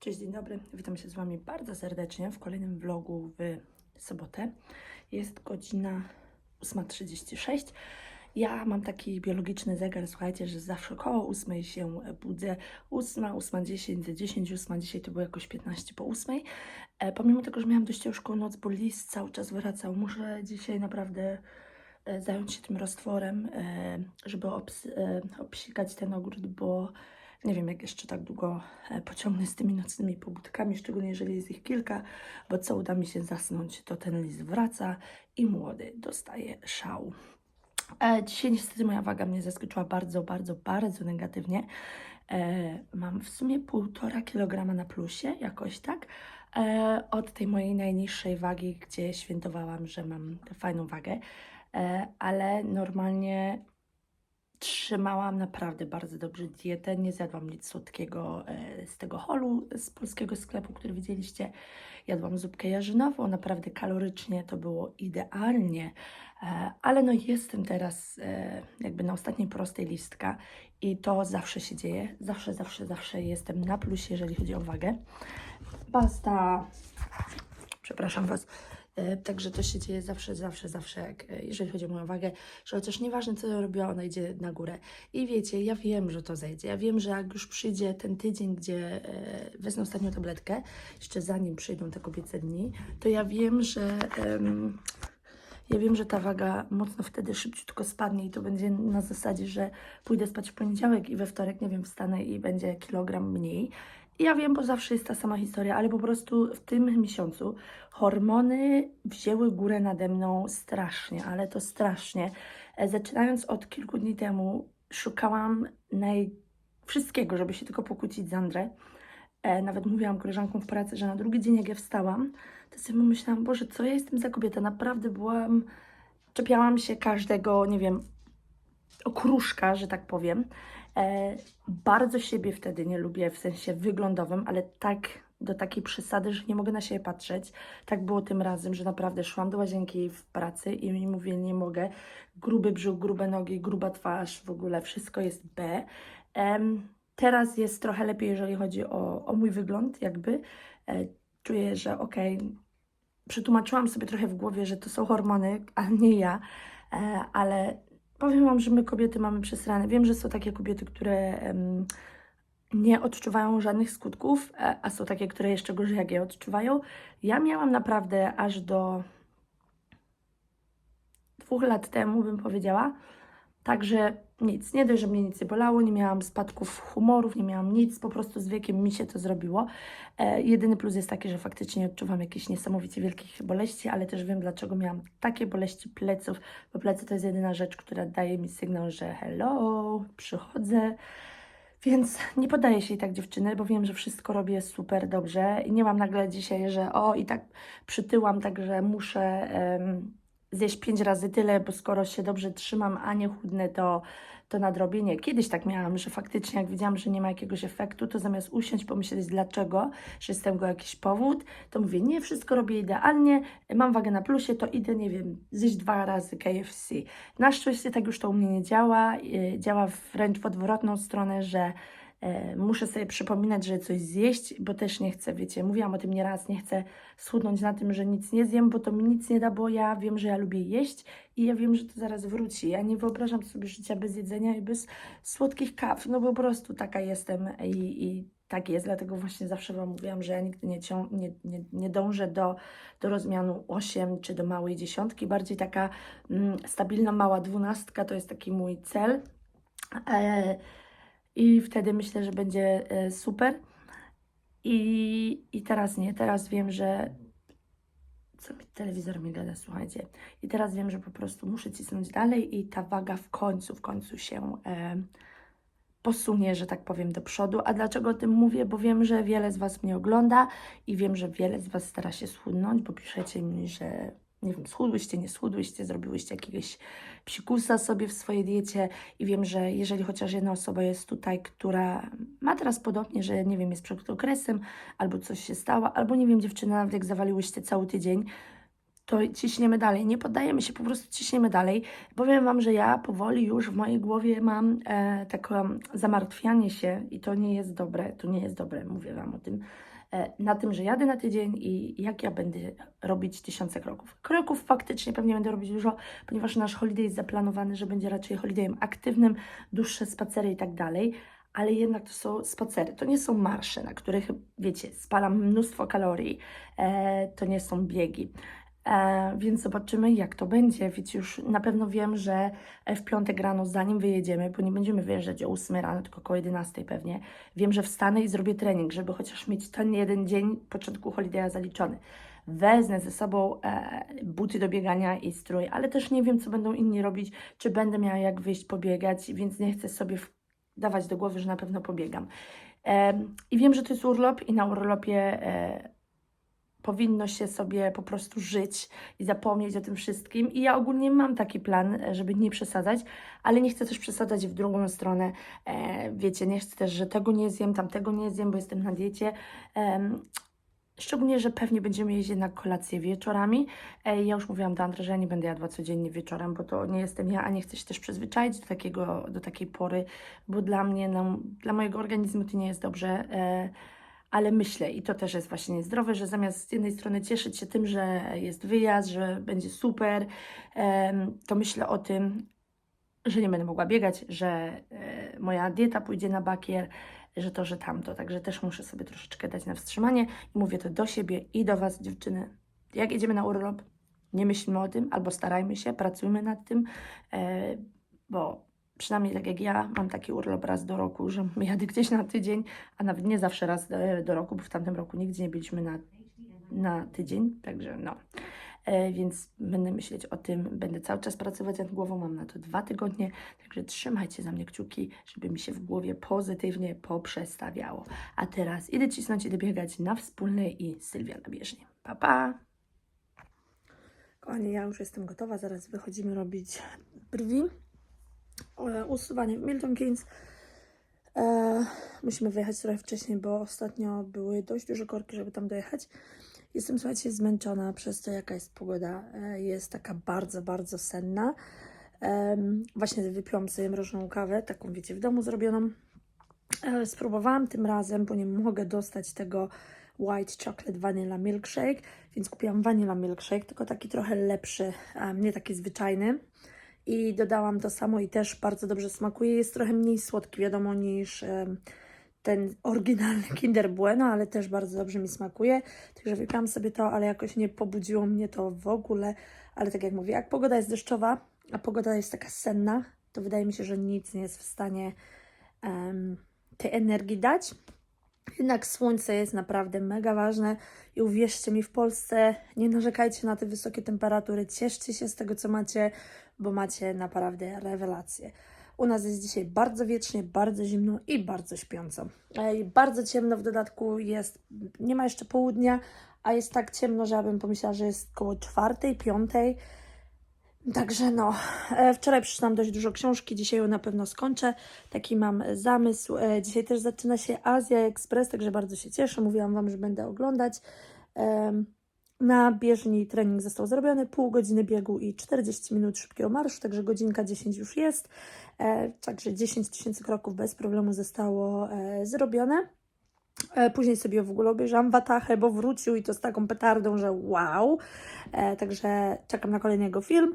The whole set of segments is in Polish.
Cześć, dzień dobry. Witam się z Wami bardzo serdecznie w kolejnym vlogu w sobotę. Jest godzina 8.36. Ja mam taki biologiczny zegar, słuchajcie, że zawsze koło 8 się budzę. 8, 8.10, 10, 8, dzisiaj to było jakoś 15 po 8. E, pomimo tego, że miałam dość ciężką noc, bo list cały czas wracał, muszę dzisiaj naprawdę e, zająć się tym roztworem, e, żeby obs obsikać ten ogród, bo nie wiem, jak jeszcze tak długo e, pociągnę z tymi nocnymi pobudkami, szczególnie jeżeli jest ich kilka, bo co uda mi się zasnąć, to ten list wraca i młody dostaje szału. E, dzisiaj niestety moja waga mnie zaskoczyła bardzo, bardzo, bardzo negatywnie. E, mam w sumie półtora kilograma na plusie, jakoś tak, od tej mojej najniższej wagi, gdzie świętowałam, że mam fajną wagę, ale normalnie trzymałam naprawdę bardzo dobrze dietę, nie zjadłam nic słodkiego e, z tego holu, z polskiego sklepu, który widzieliście. Jadłam zupkę jarzynową, naprawdę kalorycznie to było idealnie, e, ale no jestem teraz e, jakby na ostatniej prostej listka i to zawsze się dzieje, zawsze, zawsze, zawsze jestem na plusie, jeżeli chodzi o wagę. Pasta, przepraszam Was, Także to się dzieje zawsze, zawsze, zawsze, jak, e, jeżeli chodzi o moją wagę, że chociaż nieważne co ja robiła, ona idzie na górę. I wiecie, ja wiem, że to zejdzie. Ja wiem, że jak już przyjdzie ten tydzień, gdzie e, wezmę ostatnią tabletkę, jeszcze zanim przyjdą te kobiece dni, to ja wiem, że ja wiem, że ta waga mocno wtedy szybciutko spadnie i to będzie na zasadzie, że pójdę spać w poniedziałek i we wtorek, nie wiem, wstanę i będzie kilogram mniej. Ja wiem, bo zawsze jest ta sama historia, ale po prostu w tym miesiącu hormony wzięły górę nade mną strasznie, ale to strasznie. E, Zaczynając od kilku dni temu, szukałam naj... wszystkiego, żeby się tylko pokłócić z Andrę. E, nawet mówiłam koleżankom w pracy, że na drugi dzień, jak ja wstałam, to sobie myślałam, Boże, co ja jestem za kobieta? Naprawdę byłam, czepiałam się każdego, nie wiem, okruszka, że tak powiem. E, bardzo siebie wtedy nie lubię w sensie wyglądowym, ale tak do takiej przesady, że nie mogę na siebie patrzeć. Tak było tym razem, że naprawdę szłam do łazienki w pracy i mi mówię, nie mogę. Gruby brzuch, grube nogi, gruba twarz, w ogóle wszystko jest B. Teraz jest trochę lepiej, jeżeli chodzi o, o mój wygląd, jakby. E, czuję, że okej, przetłumaczyłam sobie trochę w głowie, że to są hormony, a nie ja, e, ale powiem Wam, że my kobiety mamy przesrane. Wiem, że są takie kobiety, które em, nie odczuwają żadnych skutków, e, a są takie, które jeszcze gorzej jak je odczuwają. Ja miałam naprawdę aż do dwóch lat temu, bym powiedziała, Także nic, nie dość, że mnie nic nie bolało, nie miałam spadków humorów, nie miałam nic, po prostu z wiekiem mi się to zrobiło. E, jedyny plus jest taki, że faktycznie odczuwam jakieś niesamowicie wielkich boleści, ale też wiem, dlaczego miałam takie boleści pleców, bo plecy to jest jedyna rzecz, która daje mi sygnał, że hello, przychodzę. Więc nie poddaję się i tak dziewczyny, bo wiem, że wszystko robię super dobrze i nie mam nagle dzisiaj, że o i tak przytyłam, także muszę em, zjeść pięć razy tyle, bo skoro się dobrze trzymam, a nie chudnę, to, to nadrobienie. Kiedyś tak miałam, że faktycznie jak widziałam, że nie ma jakiegoś efektu, to zamiast usiąść, pomyśleć dlaczego, że jest tego jakiś powód, to mówię, nie, wszystko robię idealnie, mam wagę na plusie, to idę, nie wiem, zjeść dwa razy KFC. Na szczęście tak już to u mnie nie działa, yy, działa wręcz w odwrotną stronę, że muszę sobie przypominać, że coś zjeść, bo też nie chcę, wiecie, mówiłam o tym nieraz, nie chcę schudnąć na tym, że nic nie zjem, bo to mi nic nie da, bo ja wiem, że ja lubię jeść i ja wiem, że to zaraz wróci. Ja nie wyobrażam sobie życia bez jedzenia i bez słodkich kaw, no po prostu taka jestem i, i tak jest, dlatego właśnie zawsze Wam mówiłam, że ja nigdy nie, cią- nie, nie, nie dążę do, do rozmianu 8 czy do małej dziesiątki, bardziej taka mm, stabilna mała dwunastka to jest taki mój cel. E, i wtedy myślę, że będzie e, super. I, I teraz nie, teraz wiem, że. Co mi telewizor mi gada, słuchajcie. I teraz wiem, że po prostu muszę cisnąć dalej i ta waga w końcu, w końcu się e, posunie, że tak powiem, do przodu. A dlaczego o tym mówię? Bo wiem, że wiele z Was mnie ogląda i wiem, że wiele z Was stara się schudnąć, bo piszecie mi, że nie wiem, schudłyście, nie schudłyście, zrobiłyście jakiegoś psikusa sobie w swojej diecie i wiem, że jeżeli chociaż jedna osoba jest tutaj, która ma teraz podobnie, że nie wiem, jest przed okresem, albo coś się stało, albo nie wiem, dziewczyna, nawet jak zawaliłyście cały tydzień, to ciśniemy dalej. Nie poddajemy się, po prostu ciśniemy dalej. Powiem Wam, że ja powoli już w mojej głowie mam e, takie zamartwianie się i to nie jest dobre, to nie jest dobre, mówię Wam o tym, na tym, że jadę na tydzień i jak ja będę robić tysiące kroków. Kroków faktycznie pewnie będę robić dużo, ponieważ nasz holiday jest zaplanowany, że będzie raczej holidayem aktywnym, dłuższe spacery i tak dalej, ale jednak to są spacery, to nie są marsze, na których, wiecie, spalam mnóstwo kalorii, e, to nie są biegi. E, więc zobaczymy, jak to będzie. Wiecie, już na pewno wiem, że w piątek rano, zanim wyjedziemy, bo nie będziemy wyjeżdżać o 8 rano, tylko około 11 pewnie, wiem, że wstanę i zrobię trening, żeby chociaż mieć ten jeden dzień początku holidaya zaliczony. Wezmę ze sobą e, buty do biegania i strój, ale też nie wiem, co będą inni robić, czy będę miała jak wyjść pobiegać, więc nie chcę sobie dawać do głowy, że na pewno pobiegam. E, I wiem, że to jest urlop i na urlopie e, powinno się sobie po prostu żyć i zapomnieć o tym wszystkim. I ja ogólnie mam taki plan, e, żeby nie przesadzać, ale nie chcę też przesadzać w drugą stronę. E, wiecie, nie chcę też, że tego nie zjem, tamtego nie zjem, bo jestem na diecie. Em, Szczególnie, że pewnie będziemy jeść jednak kolację wieczorami. E, Ja już mówiłam do Andrzeja, że ja nie będę jadła codziennie wieczorem, bo to nie jestem ja, a nie chcę się też przyzwyczaić do, takiego, do takiej pory, bo dla mnie, no, dla mojego organizmu to nie jest dobrze. E, ale myślę, i to też jest właśnie zdrowe, że zamiast z jednej strony cieszyć się tym, że jest wyjazd, że będzie super, to myślę o tym, że nie będę mogła biegać, że e, moja dieta pójdzie na bakier, że to, że tamto. Także też muszę sobie troszeczkę dać na wstrzymanie i mówię to do siebie i do Was, dziewczyny. Jak jedziemy na urlop, nie myślmy o tym, albo starajmy się, pracujmy nad tym, e, bo przynajmniej tak jak ja, mam taki urlop raz do roku, że jadę gdzieś na tydzień, a nawet nie zawsze raz do, do roku, bo w tamtym roku nigdzie nie byliśmy na, na tydzień, także no. E, więc będę myśleć o tym, będę cały czas pracować nad głową, mam na to dwa tygodnie, także trzymajcie za mnie kciuki, żeby mi się w głowie pozytywnie poprzestawiało. A teraz idę cisnąć, idę biegać na wspólnej i Sylwia na bieżni. Pa, pa! Kochani, ja już jestem gotowa, zaraz wychodzimy robić brwi. E, usuwanie Milton Keynes. E, musimy wyjechać trochę wcześniej, bo ostatnio były dość duże korki, żeby tam dojechać. Jestem, słuchajcie, zmęczona przez to, jaka jest pogoda. E, jest taka bardzo, bardzo senna. Em, właśnie wypiłam sobie mrożoną kawę, taką, wiecie, w domu zrobioną. E, spróbowałam tym razem, bo nie mogę dostać tego White Chocolate Vanilla Milkshake, więc kupiłam Vanilla Milkshake, tylko taki trochę lepszy, a nie taki zwyczajny. I dodałam to samo i też bardzo dobrze smakuje. Jest trochę mniej słodki, wiadomo, niż ten oryginalny Kinder Bueno, ale też bardzo dobrze mi smakuje. Także wypiłam sobie to, ale jakoś nie pobudziło mnie to w ogóle. Ale tak jak mówię, jak pogoda jest deszczowa, a pogoda jest taka senna, to wydaje mi się, że nic nie jest w stanie em, tej energii dać. Jednak słońce jest naprawdę mega ważne i uwierzcie mi, w Polsce nie narzekajcie na te wysokie temperatury, cieszcie się z tego, co macie, bo macie naprawdę rewelacje. U nas jest dzisiaj bardzo wiecznie, bardzo zimno i bardzo śpiąco. I bardzo ciemno w dodatku jest, nie ma jeszcze południa, a jest tak ciemno, że ja bym pomyślała, że jest koło czwartej, piątej. Także no, e, wczoraj przeczytałam dość dużo książki, dzisiaj ją na pewno skończę. Taki mam zamysł. E, Dzisiaj też zaczyna się Azja Express, także bardzo się cieszę. Mówiłam Wam, że będę oglądać. Na bieżni trening został zrobiony, pół godziny biegu i 40 minut szybkiego marszu, także godzinka 10 już jest. E, Także 10 tysięcy kroków bez problemu zostało zrobione. E, Później sobie w ogóle obejrzałam Watachę, bo wrócił i to z taką petardą, że wow. E, Także czekam na kolejny jego film.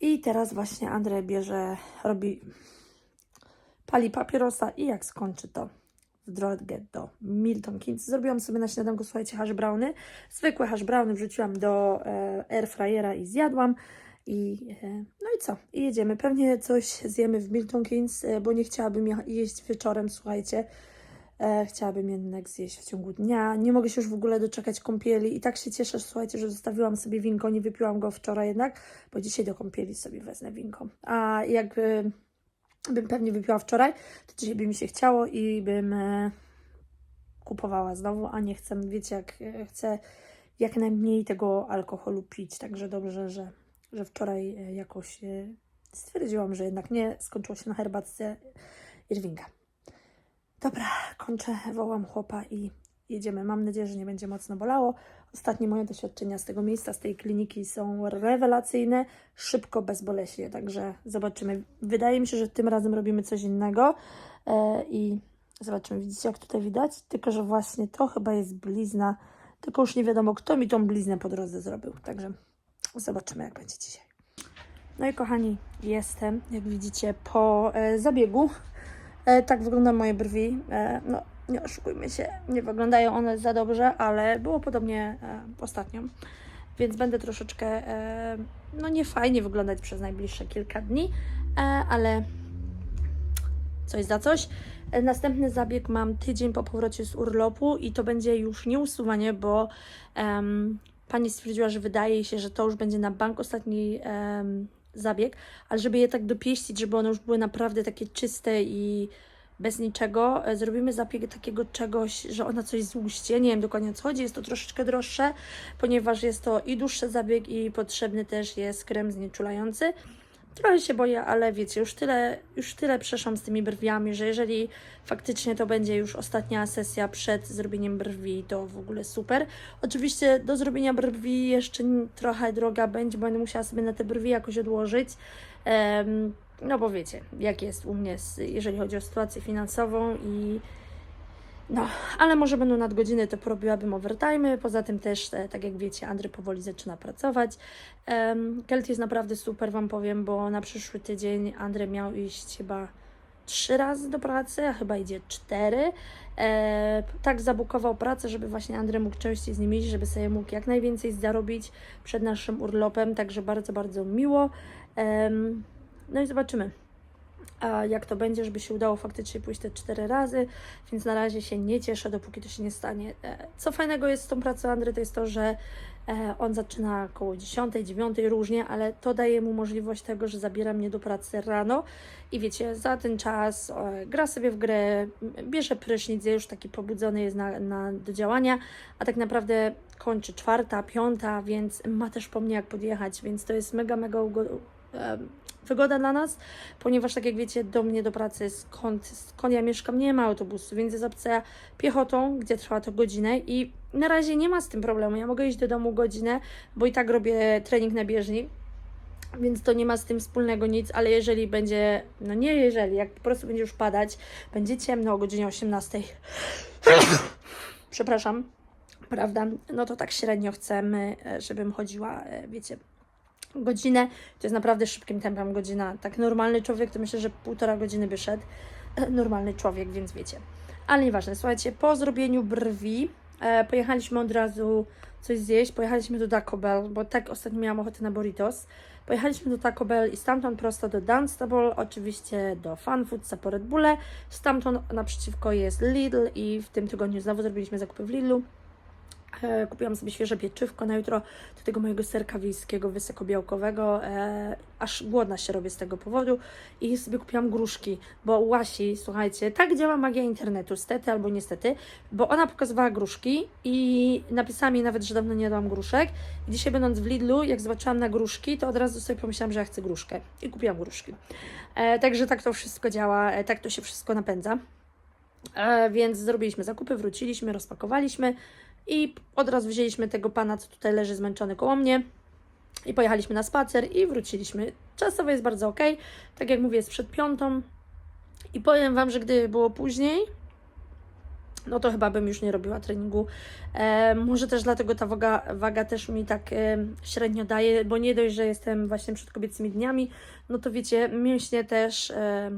I teraz właśnie Andrzej bierze, robi, pali papierosa i jak skończy to w drogę do Milton Keynes. Zrobiłam sobie na śniadanku, słuchajcie, hash browny. Zwykłe hash browny wrzuciłam do e, air fryera i zjadłam. I, e, no i co? I jedziemy. Pewnie coś zjemy w Milton Keynes, bo nie chciałabym jeść wieczorem, słuchajcie. E, chciałabym jednak zjeść w ciągu dnia. Nie mogę się już w ogóle doczekać kąpieli i tak się cieszę, słuchajcie, że zostawiłam sobie winko, nie wypiłam go wczoraj jednak, bo dzisiaj do kąpieli sobie wezmę winko. A jak e, bym pewnie wypiła wczoraj, to dzisiaj by mi się chciało i bym e, kupowała znowu, a nie chcę, wiecie, jak e, chcę jak najmniej tego alkoholu pić, także dobrze, że, że wczoraj jakoś stwierdziłam, że jednak nie, skończyło się na herbatce Irvinga. Dobra, kończę, wołam chłopa i jedziemy. Mam nadzieję, że nie będzie mocno bolało. Ostatnie moje doświadczenia z tego miejsca, z tej kliniki są rewelacyjne, szybko, bezboleśnie, także zobaczymy. Wydaje mi się, że tym razem robimy coś innego e, i zobaczymy. Widzicie, jak tutaj widać? Tylko, że właśnie to chyba jest blizna, tylko już nie wiadomo, kto mi tą bliznę po drodze zrobił, także zobaczymy, jak będzie dzisiaj. No i kochani, jestem, jak widzicie, po e, zabiegu. E, tak wyglądają moje brwi. E, no, nie oszukujmy się, nie wyglądają one za dobrze, ale było podobnie e, ostatnio. Więc będę troszeczkę, e, no nie fajnie wyglądać przez najbliższe kilka dni, e, ale coś za coś. E, Następny zabieg mam tydzień po powrocie z urlopu i to będzie już nie usuwanie, bo em, pani stwierdziła, że wydaje się, że to już będzie na bank ostatni em, zabieg, ale żeby je tak dopieścić, żeby one już były naprawdę takie czyste i bez niczego, e, zrobimy zabieg takiego czegoś, że ona coś złuście, nie wiem dokładnie o co chodzi, jest to troszeczkę droższe, ponieważ jest to i dłuższy zabieg i potrzebny też jest krem znieczulający. Trochę się boję, ale wiecie, już tyle, już tyle przeszłam z tymi brwiami, że jeżeli faktycznie to będzie już ostatnia sesja przed zrobieniem brwi, to w ogóle super. Oczywiście do zrobienia brwi jeszcze trochę droga będzie, bo będę musiała sobie na te brwi jakoś odłożyć. Em, no bo wiecie, jak jest u mnie, z, jeżeli chodzi o sytuację finansową i no, ale może będą nadgodziny, to porobiłabym overtime. Poza tym też, e, tak jak wiecie, Andrzej powoli zaczyna pracować. Um, Kelt jest naprawdę super, Wam powiem, bo na przyszły tydzień Andrzej miał iść chyba trzy razy do pracy, a chyba idzie cztery. E, tak zabukował pracę, żeby właśnie Andrzej mógł częściej z nim iść, żeby sobie mógł jak najwięcej zarobić przed naszym urlopem, także bardzo, bardzo miło. No i zobaczymy a jak to będzie, żeby się udało faktycznie pójść te cztery razy, więc na razie się nie cieszę, dopóki to się nie stanie. E, Co fajnego jest z tą pracą Andry, to jest to, że e, on zaczyna około 10, 9 różnie, ale to daje mu możliwość tego, że zabiera mnie do pracy rano i wiecie, za ten czas e, gra sobie w grę, bierze prysznic, już taki pobudzony jest na, na, do działania, a tak naprawdę kończy czwarta, piąta, więc ma też po mnie jak podjechać, więc to jest mega, mega ugo- wygoda dla nas, ponieważ tak jak wiecie, do mnie do pracy skąd, skąd ja mieszkam nie ma autobusu, więc jest opcja piechotą, gdzie trwa to godzinę i na razie nie ma z tym problemu. Ja mogę iść do domu godzinę, bo i tak robię trening na bieżni, więc to nie ma z tym wspólnego nic, ale jeżeli będzie, no nie jeżeli, jak po prostu będzie już padać, będzie ciemno o godzinie 18, przepraszam, prawda, no to tak średnio chcemy, e, żebym chodziła, e, wiecie, godzinę, to jest naprawdę szybkim tempem godzina. Tak normalny człowiek to myślę, że półtora godziny by szedł. E, Normalny człowiek, więc wiecie. Ale nieważne, słuchajcie, po zrobieniu brwi e, pojechaliśmy od razu coś zjeść. Pojechaliśmy do Taco Bell, bo tak ostatnio miałam ochotę na burritos. Pojechaliśmy do Taco Bell i stamtąd prosto do Dunstable, oczywiście do Fun Foodsa po Red Bulle. Stamtąd naprzeciwko jest Lidl i w tym tygodniu znowu zrobiliśmy zakupy w Lidlu. E, Kupiłam sobie świeże pieczywko na jutro do tego mojego serka wiejskiego wysokobiałkowego. E, aż głodna się robię z tego powodu. I sobie kupiłam gruszki, bo Łasi, słuchajcie, tak działa magia internetu, stety albo niestety, bo ona pokazywała gruszki i napisała mi nawet, że dawno nie jadłam gruszek. I dzisiaj będąc w Lidlu, jak zobaczyłam na gruszki, to od razu sobie pomyślałam, że ja chcę gruszkę. I kupiłam gruszki. E, także tak to wszystko działa, e, tak to się wszystko napędza. E, więc zrobiliśmy zakupy, wróciliśmy, rozpakowaliśmy i od razu wzięliśmy tego pana, co tutaj leży zmęczony koło mnie i pojechaliśmy na spacer i wróciliśmy. Czasowo jest bardzo ok. Tak jak mówię, jest przed piątą i powiem Wam, że gdyby było później, no to chyba bym już nie robiła treningu. E, może też dlatego ta waga, waga też mi tak e, średnio daje, bo nie dość, że jestem właśnie przed kobiecymi dniami, no to wiecie, mięśnie też e,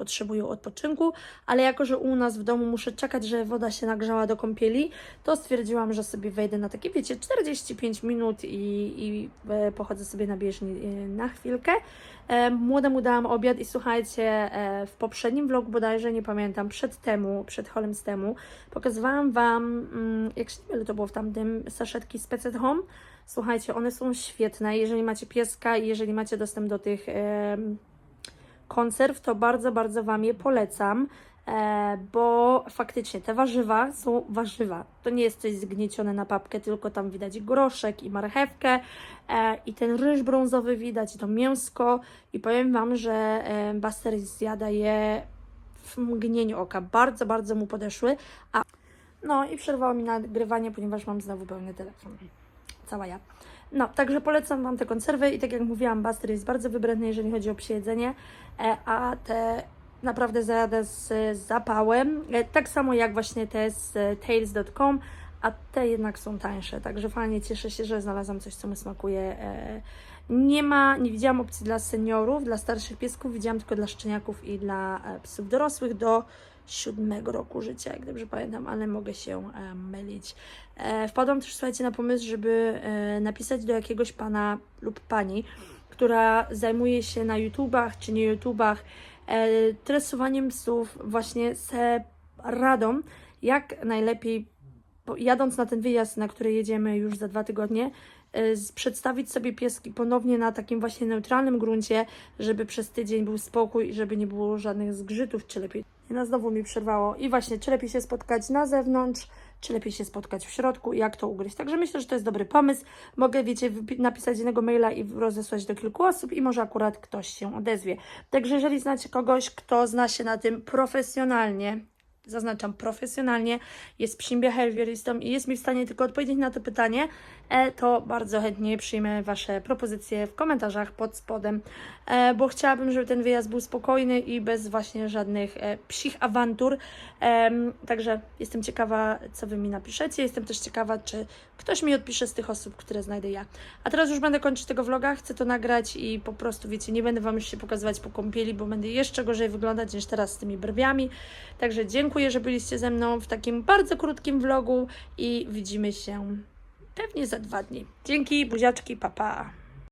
potrzebują odpoczynku, ale jako, że u nas w domu muszę czekać, że woda się nagrzała do kąpieli, to stwierdziłam, że sobie wejdę na takie, wiecie, 45 minut i, i e, pochodzę sobie na bieżni e, na chwilkę. E, Młodemu dałam obiad i słuchajcie, w poprzednim vlogu bodajże, nie pamiętam, przed temu, przed holem z temu, pokazywałam Wam, mm, jak się nie mylę, to było w tamtym, saszetki z PC at Home. Słuchajcie, one są świetne, jeżeli macie pieska i jeżeli macie dostęp do tych konserw, to bardzo, bardzo Wam je polecam, e, bo faktycznie te warzywa są warzywa. To nie jest coś zgniecione na papkę, tylko tam widać groszek i marchewkę e, i ten ryż brązowy widać, i to mięsko i powiem Wam, że e, Buster zjada je w mgnieniu oka. Bardzo, bardzo mu podeszły, a No i przerwało mi nagrywanie, ponieważ mam znowu pełny telefon. Cała ja. No, także polecam Wam te konserwy i tak jak mówiłam, Buster jest bardzo wybredny, jeżeli chodzi o psie jedzenie, e, a te naprawdę zajadę z zapałem, e, tak samo jak właśnie te z e, tails.com, a te jednak są tańsze, także fajnie cieszę się, że znalazłam coś, co mi smakuje. Nie ma, nie widziałam opcji dla seniorów, dla starszych piesków, widziałam tylko dla szczeniaków i dla psów dorosłych do siódmego roku życia, jak dobrze pamiętam, ale mogę się e, mylić. E, wpadłam też, słuchajcie, na pomysł, żeby e, napisać do jakiegoś pana lub pani, która zajmuje się na YouTubach czy nie YouTubach e, tresowaniem psów właśnie z radą, jak najlepiej jadąc na ten wyjazd, na który jedziemy już za dwa tygodnie, z- przedstawić sobie pieski ponownie na takim właśnie neutralnym gruncie, żeby przez tydzień był spokój i żeby nie było żadnych zgrzytów, czy lepiej. No znowu mi przerwało. I właśnie, czy lepiej się spotkać na zewnątrz, czy lepiej się spotkać w środku i jak to ugryźć. Także myślę, że to jest dobry pomysł. Mogę, wiecie, napisać jednego maila i rozesłać do kilku osób i może akurat ktoś się odezwie. Także jeżeli znacie kogoś, kto zna się na tym profesjonalnie, zaznaczam profesjonalnie, jest psim behavioristą i jest mi w stanie tylko odpowiedzieć na to pytanie, e, to bardzo chętnie przyjmę Wasze propozycje w komentarzach pod spodem, e, bo chciałabym, żeby ten wyjazd był spokojny i bez właśnie żadnych e, psich awantur. Także jestem ciekawa, co Wy mi napiszecie. Jestem też ciekawa, czy ktoś mi odpisze z tych osób, które znajdę ja. A teraz już będę kończyć tego vloga, chcę to nagrać i po prostu, wiecie, nie będę Wam już się pokazywać po kąpieli, bo będę jeszcze gorzej wyglądać niż teraz z tymi brwiami. Także dziękuję, że byliście ze mną w takim bardzo krótkim vlogu i widzimy się pewnie za dwa dni. Dzięki, buziaczki, papa. Pa.